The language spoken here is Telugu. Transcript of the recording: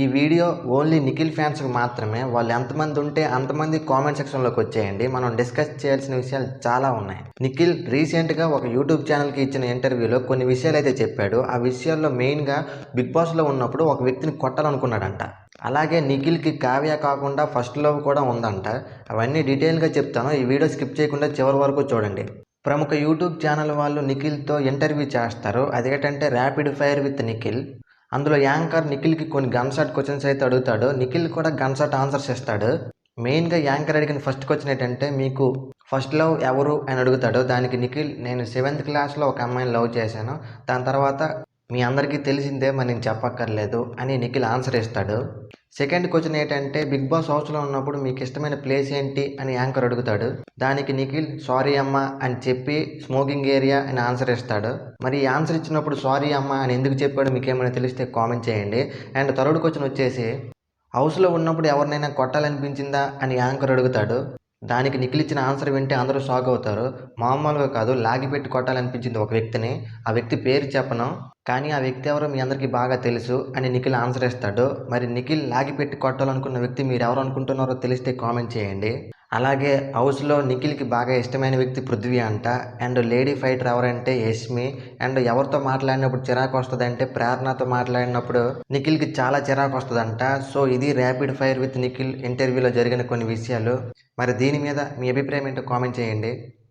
ఈ వీడియో ఓన్లీ నిఖిల్ ఫ్యాన్స్కి మాత్రమే. వాళ్ళు ఎంతమంది ఉంటే అంతమంది కామెంట్ సెక్షన్లోకి వచ్చేయండి. మనం డిస్కస్ చేయాల్సిన విషయాలు చాలా ఉన్నాయి. నిఖిల్ రీసెంట్గా ఒక యూట్యూబ్ ఛానల్కి ఇచ్చిన ఇంటర్వ్యూలో కొన్ని విషయాలు అయితే చెప్పాడు. ఆ విషయాల్లో మెయిన్గా బిగ్ బాస్లో ఉన్నప్పుడు ఒక వ్యక్తిని కొట్టాలనుకున్నాడంట. అలాగే నిఖిల్కి కావ్య కాకుండా ఫస్ట్ లవ్ కూడా ఉందంట. అవన్నీ డీటెయిల్గా చెప్తాను. ఈ వీడియో స్కిప్ చేయకుండా చివరి వరకు చూడండి. ప్రముఖ యూట్యూబ్ ఛానల్ వాళ్ళు నిఖిల్తో ఇంటర్వ్యూ చేస్తారు. అదేంటంటే ర్యాపిడ్ ఫైర్ విత్ నిఖిల్. అందులో యాంకర్ నిఖిల్కి కొన్ని గన్ షాట్ క్వశ్చన్స్ అయితే అడుగుతాడు. నిఖిల్ కూడా గన్ షాట్ ఆన్సర్స్ ఇస్తాడు మెయిన్గా యాంకర్ అడిగిన ఫస్ట్ క్వశ్చన్ ఏంటంటే మీకు ఫస్ట్ లవ్ ఎవరు? అని అడుగుతాడు. దానికి నిఖిల్ నేను సెవెంత్ క్లాస్లో ఒక అమ్మాయిని లవ్ చేశాను. దాని తర్వాత మీ అందరికీ తెలిసిందే మరి నేను చెప్పక్కర్లేదు అని నిఖిల్ ఆన్సర్ ఇస్తాడు సెకండ్ క్వశ్చన్ ఏంటంటే బిగ్ బాస్ హౌస్లో ఉన్నప్పుడు మీకు ఇష్టమైన ప్లేస్ ఏంటి అని యాంకర్ అడుగుతాడు. దానికి నిఖిల్ సారీ అమ్మ అని చెప్పి స్మోకింగ్ ఏరియా అని ఆన్సర్ ఇస్తాడు. మరి ఈ ఆన్సర్ ఇచ్చినప్పుడు సారీ అమ్మ అని ఎందుకు చెప్పాడు మీకు ఏమైనా తెలిస్తే కామెంట్ చేయండి. అండ్ థర్డ్ క్వశ్చన్ వచ్చేసి హౌస్లో ఉన్నప్పుడు ఎవరినైనా కొట్టాలనిపించిందా అని యాంకర్ అడుగుతాడు. దానికి నిఖిలిచ్చిన ఆన్సర్ వింటే అందరూ షాక్ అవుతారు. మామూలుగా కాదు లాగిపెట్టి కొట్టాలనిపించింది ఒక వ్యక్తిని. ఆ వ్యక్తి పేరు చెప్పను కానీ ఆ వ్యక్తి ఎవరో మీ అందరికీ బాగా తెలుసు అని నిఖిల్ ఆన్సర్ ఇస్తాడు. మరి నిఖిల్ లాగిపెట్టి కొట్టాలనుకున్న వ్యక్తి మీరు ఎవరు అనుకుంటున్నారో తెలిస్తే కామెంట్ చేయండి. అలాగే హౌస్లో నిఖిల్కి బాగా ఇష్టమైన వ్యక్తి పృథ్వీ అంట. అండ్ లేడీ ఫైటర్ ఎవరంటే యష్మి. అండ్ ఎవరితో మాట్లాడినప్పుడు చిరాకు వస్తుందంటే ప్రేరణతో మాట్లాడినప్పుడు నిఖిల్కి చాలా చిరాకు వస్తుందంట. సో ఇది ర్యాపిడ్ ఫైర్ విత్ నిఖిల్ ఇంటర్వ్యూలో జరిగిన కొన్ని విషయాలు. మరి దీని మీద మీ అభిప్రాయం ఏంటో కామెంట్ చేయండి.